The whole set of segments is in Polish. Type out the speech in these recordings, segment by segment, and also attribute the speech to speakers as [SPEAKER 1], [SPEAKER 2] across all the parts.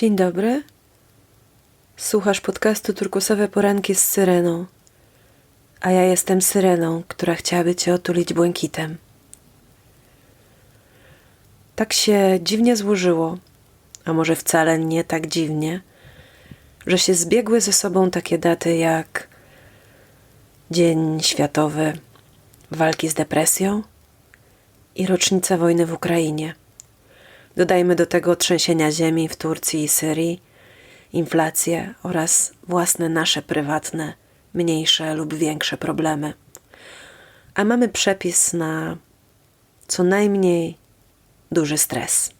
[SPEAKER 1] Dzień dobry. Słuchasz podcastu Turkusowe Poranki z Syreną. A ja jestem Syreną, która chciałaby Cię otulić błękitem. Tak się dziwnie złożyło, a może wcale nie tak dziwnie, że się zbiegły ze sobą takie daty jak Dzień Światowy Walki z Depresją i rocznica wojny w Ukrainie. Dodajmy do tego trzęsienia ziemi w Turcji i Syrii, inflację oraz własne nasze prywatne, mniejsze lub większe problemy. A mamy przepis na co najmniej duży stres.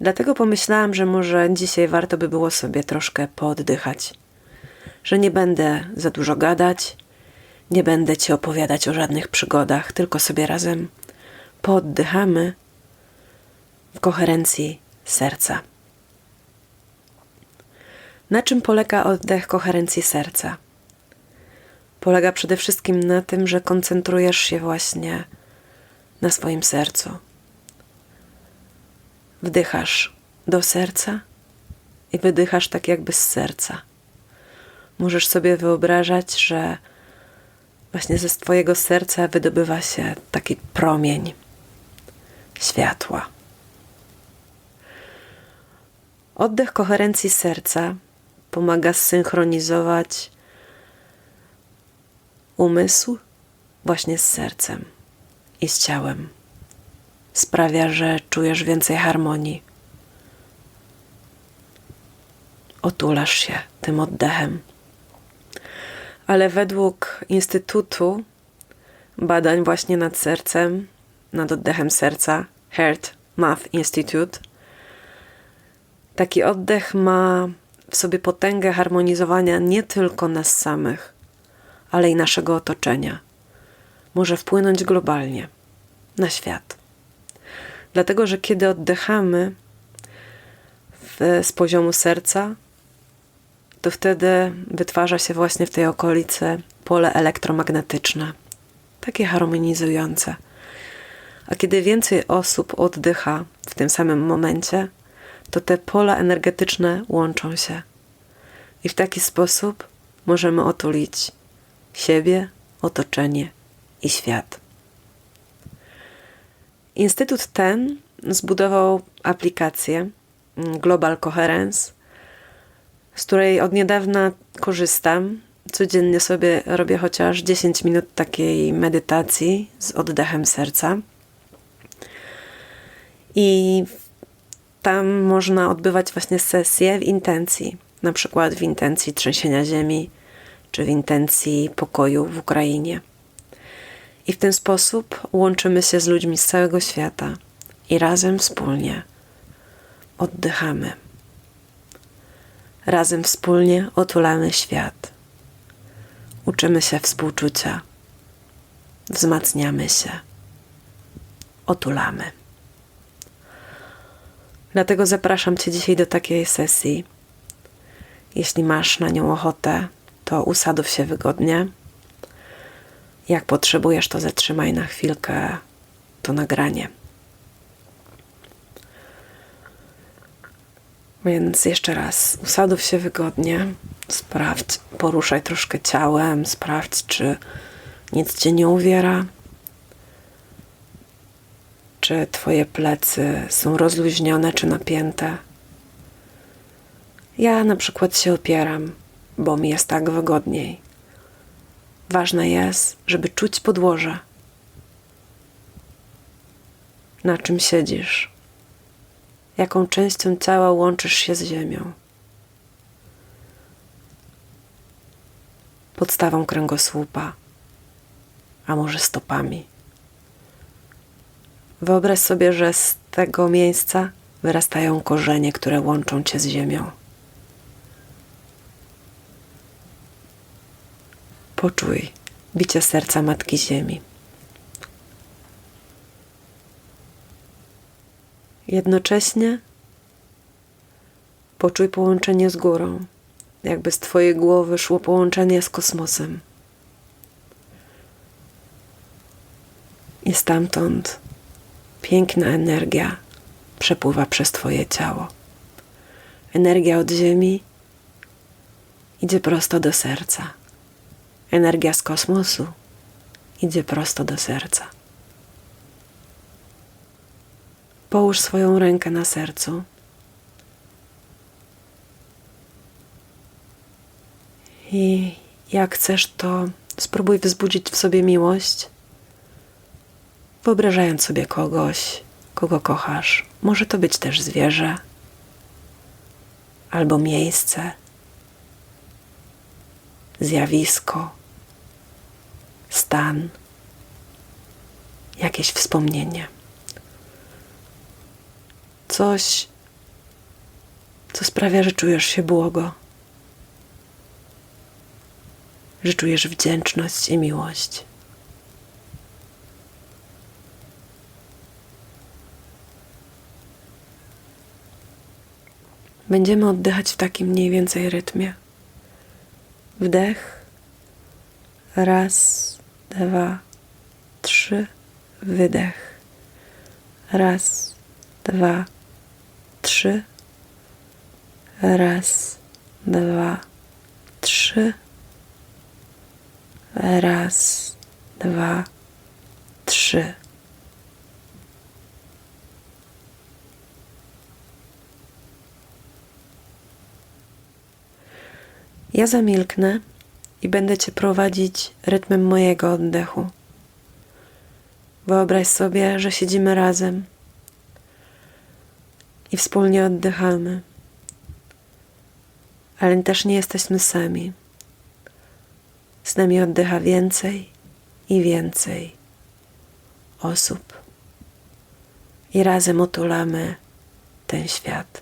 [SPEAKER 1] Dlatego pomyślałam, że może dzisiaj warto by było sobie troszkę pooddychać. Że nie będę za dużo gadać, nie będę ci opowiadać o żadnych przygodach, tylko sobie razem pooddychamy w koherencji serca. Na czym polega oddech koherencji serca? Polega przede wszystkim na tym, że koncentrujesz się właśnie na swoim sercu. Wdychasz do serca i wydychasz tak jakby z serca. Możesz sobie wyobrażać, że właśnie ze Twojego serca wydobywa się taki promień światła. Oddech koherencji serca pomaga zsynchronizować umysł właśnie z sercem i z ciałem. Sprawia, że czujesz więcej harmonii. Otulasz się tym oddechem. Ale według Instytutu Badań właśnie nad sercem, nad oddechem serca, Heart Math Institute, Taki oddech ma w sobie potęgę harmonizowania nie tylko nas samych, ale i naszego otoczenia. Może wpłynąć globalnie na świat. Dlatego, że kiedy oddychamy w, z poziomu serca, to wtedy wytwarza się właśnie w tej okolicy pole elektromagnetyczne, takie harmonizujące. A kiedy więcej osób oddycha w tym samym momencie, to te pola energetyczne łączą się. I w taki sposób możemy otulić siebie, otoczenie i świat. Instytut ten zbudował aplikację Global Coherence, z której od niedawna korzystam. Codziennie sobie robię chociaż 10 minut takiej medytacji z oddechem serca. I tam można odbywać właśnie sesje w intencji, na przykład w intencji trzęsienia ziemi, czy w intencji pokoju w Ukrainie. I w ten sposób łączymy się z ludźmi z całego świata i razem wspólnie oddychamy. Razem wspólnie otulamy świat. Uczymy się współczucia, wzmacniamy się, otulamy. Dlatego zapraszam Cię dzisiaj do takiej sesji. Jeśli masz na nią ochotę, to usadów się wygodnie. Jak potrzebujesz, to zatrzymaj na chwilkę to nagranie. Więc jeszcze raz, usadów się wygodnie, sprawdź, poruszaj troszkę ciałem, sprawdź, czy nic cię nie uwiera, czy Twoje plecy są rozluźnione czy napięte. Ja na przykład się opieram, bo mi jest tak wygodniej. Ważne jest, żeby czuć podłoże. Na czym siedzisz? Jaką częścią ciała łączysz się z ziemią? Podstawą kręgosłupa, a może stopami. Wyobraź sobie, że z tego miejsca wyrastają korzenie, które łączą cię z ziemią. Poczuj bicie serca Matki Ziemi. Jednocześnie poczuj połączenie z górą, jakby z Twojej głowy szło połączenie z kosmosem. I stamtąd piękna energia przepływa przez Twoje ciało. Energia od Ziemi idzie prosto do serca. Energia z kosmosu idzie prosto do serca. Połóż swoją rękę na sercu. I jak chcesz, to spróbuj wzbudzić w sobie miłość, wyobrażając sobie kogoś, kogo kochasz. Może to być też zwierzę albo miejsce, zjawisko, stan, jakieś wspomnienie. Coś, co sprawia, że czujesz się błogo, że czujesz wdzięczność i miłość. Będziemy oddychać w takim mniej więcej rytmie. Wdech. Raz, dwa, trzy. Wydech. Raz, dwa, trzy. Raz, dwa, trzy. Raz, dwa, trzy. Ja zamilknę i będę Cię prowadzić rytmem mojego oddechu. Wyobraź sobie, że siedzimy razem i wspólnie oddychamy, ale też nie jesteśmy sami. Z nami oddycha więcej i więcej osób i razem otulamy ten świat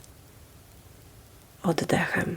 [SPEAKER 1] oddechem.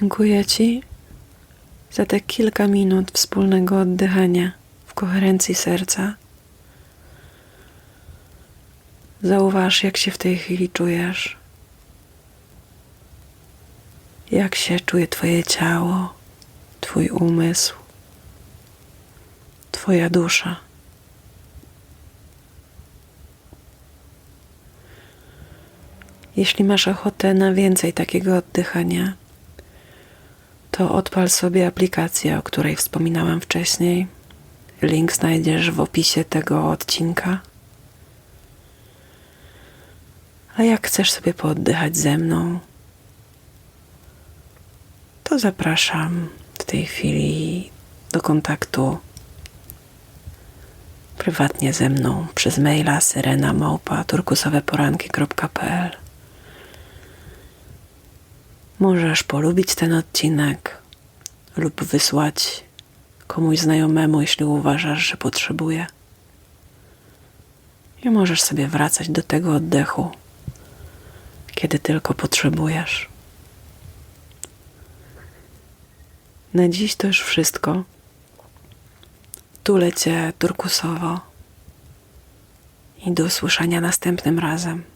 [SPEAKER 1] Dziękuję Ci za te kilka minut wspólnego oddychania w koherencji serca. Zauważ, jak się w tej chwili czujesz. Jak się czuje Twoje ciało, Twój umysł, Twoja dusza. Jeśli masz ochotę na więcej takiego oddychania, to odpal sobie aplikację, o której wspominałam wcześniej. Link znajdziesz w opisie tego odcinka. A jak chcesz sobie pooddychać ze mną, to zapraszam w tej chwili do kontaktu prywatnie ze mną przez maila syrenamałpa.turkusoweporanki.pl Możesz polubić ten odcinek lub wysłać komuś znajomemu, jeśli uważasz, że potrzebuje. I możesz sobie wracać do tego oddechu, kiedy tylko potrzebujesz. Na dziś to już wszystko. Tulę cię turkusowo i do usłyszenia następnym razem.